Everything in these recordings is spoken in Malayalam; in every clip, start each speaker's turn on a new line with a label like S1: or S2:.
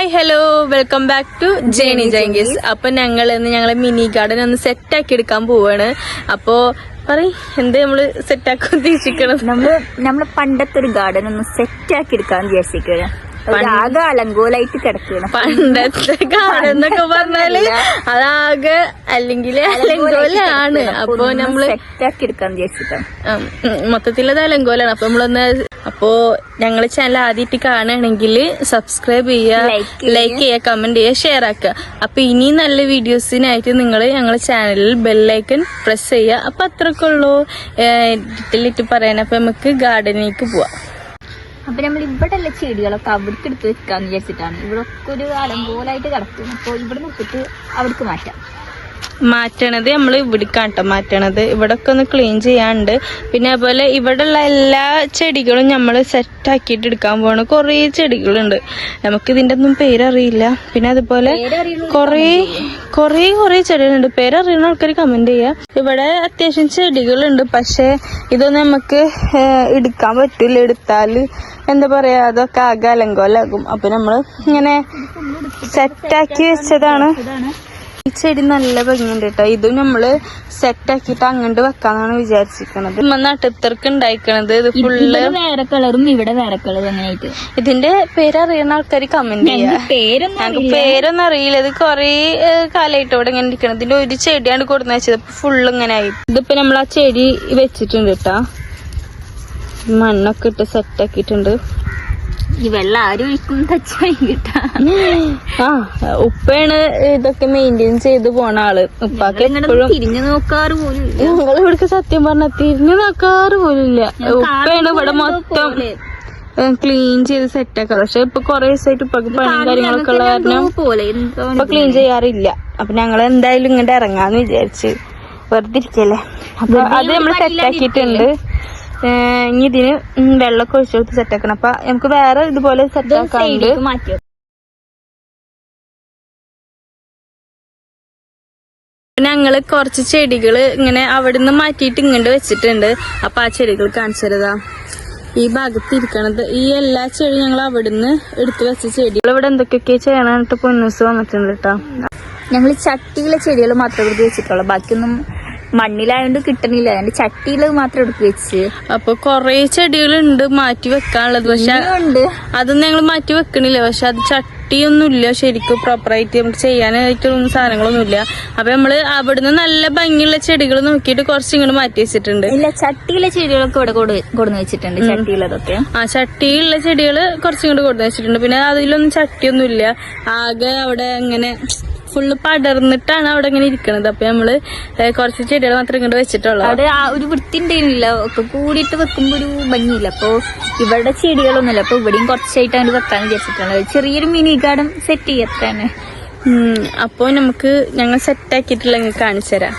S1: Hi hello welcome back to journey jungies അപ്പൊ ഞങ്ങൾ ഇന്ന് ഞങ്ങളെ മിനി ഗാർഡൻ ഒന്ന് സെറ്റ് ആക്കി എടുക്കാൻ പോവാണ്. അപ്പോ പറയ് എന്ത് നമ്മൾ സെറ്റ് ആക്കാൻ ഉദ്ദേശിക്കണം
S2: നമ്മൾ നമ്മൾ പണ്ടത്തെ ഒരു ഗാർഡൻ ഒന്ന് സെറ്റ് ആക്കി എടുക്കാൻ വിചാരിച്ചിരിക്കുകയാണ്. ആകെ അലങ്കോലായിട്ട് കിടക്കുകയാണ്.
S1: പണ്ടത്തെ ഗാർഡൻ എന്നൊക്കെ പറഞ്ഞാൽ അതാകെ അല്ലെങ്കിൽ അലങ്കോലാണ്. അപ്പൊ നമ്മൾ
S2: സെറ്റ് ആക്കി എടുക്കാൻ വിചാരിച്ചിട്ടാണ്.
S1: മൊത്തത്തിലത് അലങ്കോലാണ്. അപ്പൊ നമ്മളൊന്ന് അപ്പോ ഞങ്ങൾ ചാനൽ ആദ്യമായിട്ട് കാണുകയാണെങ്കിൽ സബ്സ്ക്രൈബ് ചെയ്യുക ലൈക്ക് ചെയ്യുക. കമന്റ് ചെയ്യുക ഷെയർ ആക്കുക. അപ്പൊ ഇനി നല്ല വീഡിയോസിനായിട്ട് നിങ്ങൾ ഞങ്ങളെ ചാനലിൽ ബെല്ലൈക്കൺ പ്രസ് ചെയ്യുക. അപ്പൊ അത്രക്കെ ഉള്ളൂ. ഡീറ്റെയിൽ ആയിട്ട് പറയാൻ. അപ്പൊ നമുക്ക് ഗാർഡനിലേക്ക് പോവാം.
S2: അപ്പൊ നമ്മൾ ഇവിടെ ഉള്ള ചെടികളൊക്കെ അവിടേക്ക് എടുത്ത് വെക്കാന്ന് വിചാരിച്ചിട്ടാണ്. ഇവിടെ ഒക്കെ ഒരു അലങ്കോലായിട്ട് കിടക്കും. അപ്പൊ ഇവിടെ നിന്നിട്ട് അവിടേക്ക് മാറ്റാം.
S1: മാറ്റണത് നമ്മൾ ഇവിടേക്കാണ് കേട്ടോ മാറ്റണത്. ഇവിടെ ഒക്കെ ഒന്ന് ക്ലീൻ ചെയ്യാണ്ട്. പിന്നെ അതുപോലെ ഇവിടെ ഉള്ള എല്ലാ ചെടികളും നമ്മൾ സെറ്റ് ആക്കിയിട്ട് എടുക്കാൻ പോകണം കുറേ ചെടികളുണ്ട്. നമുക്ക് ഇതിന്റെ ഒന്നും പേരറിയില്ല. പിന്നെ അതുപോലെ കുറേ കുറേ കുറേ ചെടികളുണ്ട്. പേരറിയുന്ന ആൾക്കാർ കമന്റ് ചെയ്യുക ഇവിടെ അത്യാവശ്യം ചെടികളുണ്ട്. പക്ഷേ ഇതൊന്നും നമുക്ക് എടുക്കാൻ പറ്റില്ല. എടുത്താൽ എന്താ പറയാ അതൊക്കെ ആകെ അലങ്കോലാകും. അപ്പൊ നമ്മൾ ഇങ്ങനെ സെറ്റാക്കി വെച്ചതാണ്. ഈ ചെടി നല്ല ഭംഗിയുണ്ട് കേട്ടോ ഇത് നമ്മൾ സെറ്റ് ആക്കിയിട്ട് അങ്ങോട്ട് വെക്കാന്നാണ് വിചാരിച്ചിരിക്കണത്. നമ്മ നട്ടുത്തർക്ക് ഉണ്ടായിക്കണത്. ഇത് ഫുള്ള്
S2: വേറെ കളറും ഇവിടെ വേറെ കളറും അങ്ങനെയായിട്ട്
S1: ഇതിന്റെ പേരറിയുന്ന ആൾക്കാർ കമന്റ് ചെയ്യാം.
S2: പേരൊന്നും
S1: ഞങ്ങൾക്ക് പേരൊന്നും അറിയില്ല. ഇത് കൊറേ കാലമായിട്ട് ഇവിടെ ഇങ്ങനെ ഇരിക്കണം ഇതിന്റെ ഒരു ചെടിയാണ് കൊടുന്ന വെച്ചത്. ഫുള്ള് ഇങ്ങനെ ആയി. ഇതിപ്പോ നമ്മൾ ആ ചെടി വെച്ചിട്ടുണ്ട് കേട്ടാ മണ്ണൊക്കെ ഇട്ട് സെറ്റ് ആക്കിയിട്ടുണ്ട്.
S2: ഈ വെള്ളം ആരും ഒഴിക്കും തച്ചായി കിട്ടാ
S1: ആ ഉപ്പയാണ് ഇതൊക്കെ മെയിന്റെയിൻ ചെയ്ത് പോണ ആൾ. ഉപ്പാക്ക് എപ്പോഴും
S2: തിരിഞ്ഞു നോക്കാറ് പോലും ഇല്ല.
S1: ഞങ്ങൾ ഇവിടേക്ക് സത്യം പറഞ്ഞ തിരിഞ്ഞു നോക്കാറ് പോലില്ല ഉപ്പയാണ് ഇവിടെ മൊത്തം ക്ലീൻ ചെയ്ത് സെറ്റ് ആക്കാറ് പക്ഷെ ഇപ്പൊ കൊറേ ദിവസമായിട്ട് ഉപ്പക്ക് പണിയും കാര്യങ്ങളൊക്കെ ഉള്ള കാരണം
S2: പോലെ
S1: ഇപ്പൊ ക്ലീൻ ചെയ്യാറില്ല. അപ്പൊ ഞങ്ങൾ എന്തായാലും ഇങ്ങോട്ട് ഇറങ്ങാന്ന് വിചാരിച്ച് വെറുതെ ഇരിക്കല്ലേ? അപ്പൊ അത് നമ്മൾ സെറ്റ് ആക്കിയിട്ടുണ്ട്. ഏഹ് ഇനി ഇതിന് വെള്ളമൊക്കെ ഒഴിച്ചു കൊടുത്ത് സെറ്റ് ആക്കണം. അപ്പൊ നമുക്ക് വേറെ ഇതുപോലെ സെറ്റ് ആക്കാറുണ്ട്
S2: സൈഡിലേക്ക് മാറ്റി.
S1: ഞങ്ങൾ കുറച്ച് ചെടികൾ ഇങ്ങനെ അവിടുന്ന് മാറ്റിയിട്ട് ഇങ്ങോട്ട് വെച്ചിട്ടുണ്ട്. അപ്പൊ ആ ചെടികൾ കാണിച്ചു തരതാ. ഈ ഭാഗത്ത് ഇരിക്കണത്. ഈ എല്ലാ ചെടി ഞങ്ങൾ അവിടുന്ന് എടുത്തു വെച്ച ചെടികൾ ഇവിടെ എന്തൊക്കെയൊക്കെ ചെയ്യണമെന്നിട്ട് പൊന്നൂസ് വന്നിട്ടുണ്ട് കേട്ടോ
S2: ഞങ്ങൾ ചട്ടിയിലെ ചെടികൾ മാത്രമേ എടുത്ത് വെച്ചിട്ടുള്ളൂ. ബാക്കിയൊന്നും മണ്ണിലായോണ്ട് കിട്ടണില്ല. അതിന്റെ ചട്ടിയിൽ മാത്രം എടുക്കു വെച്ച്.
S1: അപ്പൊ കൊറേ ചെടികളുണ്ട് മാറ്റി വെക്കാനുള്ളത്. പക്ഷെ
S2: ഉണ്ട്
S1: അതൊന്നും ഞങ്ങൾ മാറ്റി വെക്കണില്ല. പക്ഷെ അത് ചട്ടിയൊന്നുമില്ല. ശരിക്കും പ്രോപ്പറായിട്ട് നമുക്ക് ചെയ്യാനായിട്ടൊന്നും സാധനങ്ങളൊന്നുമില്ല. അപ്പൊ നമ്മൾ അവിടുന്ന് നല്ല ഭംഗിയുള്ള ചെടികൾ നോക്കിയിട്ട് കുറച്ച് ഇങ്ങോട്ട് മാറ്റി വെച്ചിട്ടുണ്ട്.
S2: ഇല്ല ചട്ടിയിലെ ചെടികളൊക്കെ ഇവിടെ കൊടു കൊടുന്ന് വെച്ചിട്ടുണ്ട്. ചട്ടിയിലതൊക്കെ.
S1: ആ ചട്ടിയിലുള്ള ചെടികൾ കുറച്ചും കൂടെ കൊടുന്ന് വെച്ചിട്ടുണ്ട്. പിന്നെ അതിലൊന്നും ചട്ടിയൊന്നും ഇല്ല ആകെ അവിടെ ഇങ്ങനെ ഫുള്ള് പടർന്നിട്ടാണ് അവിടെ ഇങ്ങനെ ഇരിക്കണത്. അപ്പൊ നമ്മൾ കുറച്ച് ചെടികൾ മാത്രം ഇങ്ങോട്ട് വെച്ചിട്ടുള്ളൂ.
S2: അവിടെ ആ ഒരു വൃത്തി ഉണ്ടായിരുന്നില്ല. ഒക്കെ കൂടിയിട്ട് വെക്കുമ്പോ ഒരു ഭംഗിയില്ല. അപ്പൊ ഇവിടെ ചെടികളൊന്നുമില്ല. അപ്പൊ ഇവിടെയും കുറച്ചായിട്ട് അവർ വെക്കാൻ വിചാരിച്ചിട്ടുള്ളത് ചെറിയൊരു മിനി ഗാർഡൻ സെറ്റ് ചെയ്യത്താണ്
S1: അപ്പോൾ അപ്പൊ നമുക്ക് ഞങ്ങൾ സെറ്റ് ആക്കിയിട്ടുള്ള നിങ്ങൾക്ക് കാണിച്ചു തരാം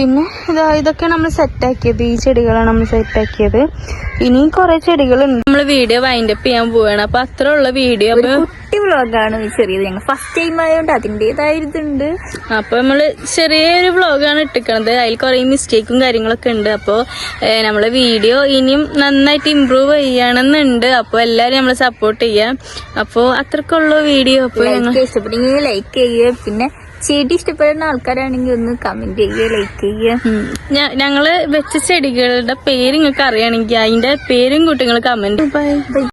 S1: പിന്നെ ഇതാ ഇതൊക്കെ നമ്മൾ സെറ്റ് ആക്കിയത്. ഈ ചെടികളാണ് നമ്മൾ സെറ്റ് ആക്കിയത്. ഇനി കുറെ ചെടികളുണ്ട്. നമ്മൾ വീഡിയോ വൈൻഡ് അപ്പ് ചെയ്യാൻ പോവാണ്. അപ്പൊ അത്ര ഉള്ള വീഡിയോ
S2: കുട്ടി വ്ളോഗാണ് ചെറിയത്. ഞങ്ങൾ ഫസ്റ്റ് ടൈം ആയതുകൊണ്ട് അതിന്റെതായ ഇതുണ്ട്
S1: അപ്പൊ നമ്മൾ ചെറിയൊരു വ്ലോഗാണ് ഇട്ടിക്കണത്. അതിൽ കുറെ മിസ്റ്റേക്കും കാര്യങ്ങളൊക്കെ ഉണ്ട്. അപ്പൊ ഏഹ്, നമ്മളെ വീഡിയോ ഇനിയും നന്നായിട്ട് ഇമ്പ്രൂവ് ചെയ്യണമെന്നുണ്ട് അപ്പൊ എല്ലാരും നമ്മളെ സപ്പോർട്ട് ചെയ്യാം. അപ്പൊ അത്രക്കുള്ള വീഡിയോ അപ്പൊ ഞങ്ങൾ
S2: ഇഷ്ടപ്പെട്ടെങ്കിൽ ലൈക്ക് ചെയ്യുക. പിന്നെ ചെടി ഇഷ്ടപ്പെടുന്ന ആൾക്കാരാണെങ്കിൽ ഒന്ന് കമന്റ് ചെയ്യുക ലൈക്ക് ചെയ്യുക.
S1: ഞങ്ങൾ വെച്ച ചെടികളുടെ പേര് നിങ്ങൾക്ക് അറിയണമെങ്കിൽ അതിന്റെ പേരും കുട്ടികൾ കമന്റ് ബൈ